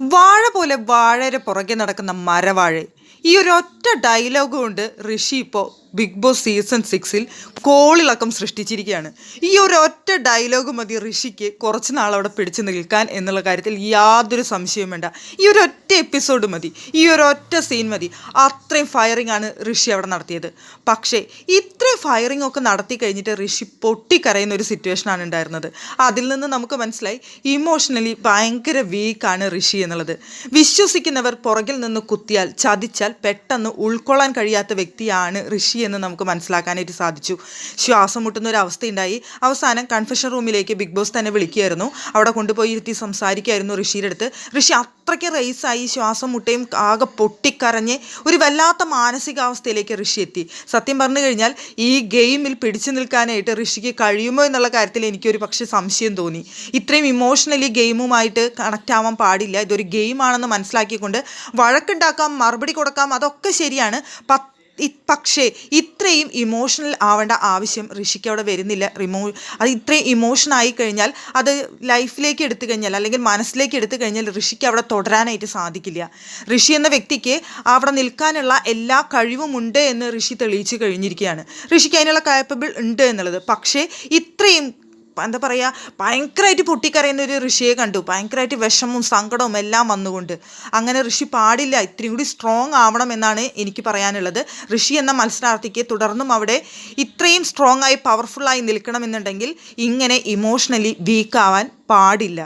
വാഴ പോലെ വാഴയുടെ പുറകെ നടക്കുന്ന മരവാഴ. ഈ ഒരു ഒറ്റ ഡയലോഗ് കൊണ്ട് ഋഷി ഇപ്പോൾ ബിഗ് ബോസ് സീസൺ സിക്സിൽ കോളിളക്കം സൃഷ്ടിച്ചിരിക്കുകയാണ്. ഈ ഒരു ഒറ്റ ഡയലോഗ് മതി ഋഷിക്ക് കുറച്ച് നാൾ അവിടെ പിടിച്ചു നിൽക്കാൻ എന്നുള്ള കാര്യത്തിൽ യാതൊരു സംശയവും വേണ്ട. ഈ ഒരു ഒറ്റ എപ്പിസോഡ് മതി. ഈ ഒരു ഒറ്റ സീൻ മതി. അത്രയും ഫയറിംഗ് ആണ് ഋഷി അവിടെ നടത്തിയത്. പക്ഷേ ഇത്രയും ഫയറിംഗ് ഒക്കെ നടത്തി കഴിഞ്ഞിട്ട് ഋഷി പൊട്ടിക്കരയുന്ന ഒരു സിറ്റുവേഷനാണ് ഉണ്ടായിരുന്നത്. അതിൽ നിന്ന് നമുക്ക് മനസ്സിലായി ഇമോഷണലി ഭയങ്കര വീക്കാണ് ഋഷി എന്നുള്ളത്. വിശ്വസിക്കുന്നവർ പുറകിൽ നിന്ന് കുത്തിയാൽ ചതിച്ചാൽ പെട്ടെന്ന് ഉൾക്കൊള്ളാൻ കഴിയാത്ത വ്യക്തിയാണ് ഋഷി എന്ന് നമുക്ക് മനസ്സിലാക്കാനായിട്ട് സാധിച്ചു. ശ്വാസം മുട്ടുന്ന ഒരു അവസ്ഥയുണ്ടായി. അവസാനം കൺഫഷൻ റൂമിലേക്ക് ബിഗ് ബോസ് തന്നെ വിളിക്കുകയായിരുന്നു. അവിടെ കൊണ്ടുപോയി ഇരുത്തി സംസാരിക്കുകയായിരുന്നു ഋഷിയുടെ അടുത്ത്. ഋഷി അത്രയ്ക്ക് റേസായി ശ്വാസം മുട്ടയും ആകെ പൊട്ടിക്കരഞ്ഞ് ഒരു വല്ലാത്ത മാനസികാവസ്ഥയിലേക്ക് ഋഷി എത്തി. സത്യം പറഞ്ഞു കഴിഞ്ഞാൽ ഈ ഗെയിമിൽ പിടിച്ചു നിൽക്കാനായിട്ട് ഋഷിക്ക് കഴിയുമോ എന്നുള്ള കാര്യത്തിൽ എനിക്കൊരു പക്ഷേ സംശയം തോന്നി. ഇത്രയും ഇമോഷണലി ഗെയിമുമായിട്ട് കണക്റ്റ് ആവാൻ പാടില്ല. ഇതൊരു ഗെയിമാണെന്ന് മനസ്സിലാക്കിക്കൊണ്ട് വഴക്കുണ്ടാക്കാൻ മറുപടി കൊടുക്കാം. അതൊക്കെ ശരിയാണ്. പക്ഷേ ഇത്രയും ഇമോഷണൽ ആവേണ്ട ആവശ്യം ഋഷിക്ക് അവിടെ വരുന്നില്ല. റിമോ അത് ഇത്രയും ഇമോഷൻ ആയി കഴിഞ്ഞാൽ അത് ലൈഫിലേക്ക് എടുത്തു കഴിഞ്ഞാൽ അല്ലെങ്കിൽ മനസ്സിലേക്ക് എടുത്തു കഴിഞ്ഞാൽ ഋഷിക്ക് അവിടെ തുടരാനായിട്ട് സാധിക്കില്ല. ഋഷി എന്ന വ്യക്തിക്ക് അവിടെ നിൽക്കാനുള്ള എല്ലാ കഴിവുമുണ്ട് എന്ന് ഋഷി തെളിയിച്ചു കഴിഞ്ഞിരിക്കുകയാണ്. ഋഷിക്ക് അതിനുള്ള കാപ്പബിൾ ഉണ്ട് എന്നുള്ളത്. പക്ഷേ ഇത്രയും എന്താ പറയുക ഭയങ്കരമായിട്ട് പൊട്ടിക്കരയുന്ന ഒരു ഋഷിയെ കണ്ടു. ഭയങ്കരമായിട്ട് വിഷമവും സങ്കടവും എല്ലാം വന്നുകൊണ്ട്. അങ്ങനെ ഋഷി പാടില്ല ഇത്രയും കൂടി സ്ട്രോങ് ആവണം എന്നാണ് എനിക്ക് പറയാനുള്ളത്. ഋഷി എന്ന മത്സരാർത്ഥിക്ക് തുടർന്നും അവിടെ ഇത്രയും സ്ട്രോങ് ആയി പവർഫുള്ളായി നിൽക്കണമെന്നുണ്ടെങ്കിൽ ഇങ്ങനെ ഇമോഷണലി വീക്കാവാൻ പാടില്ല.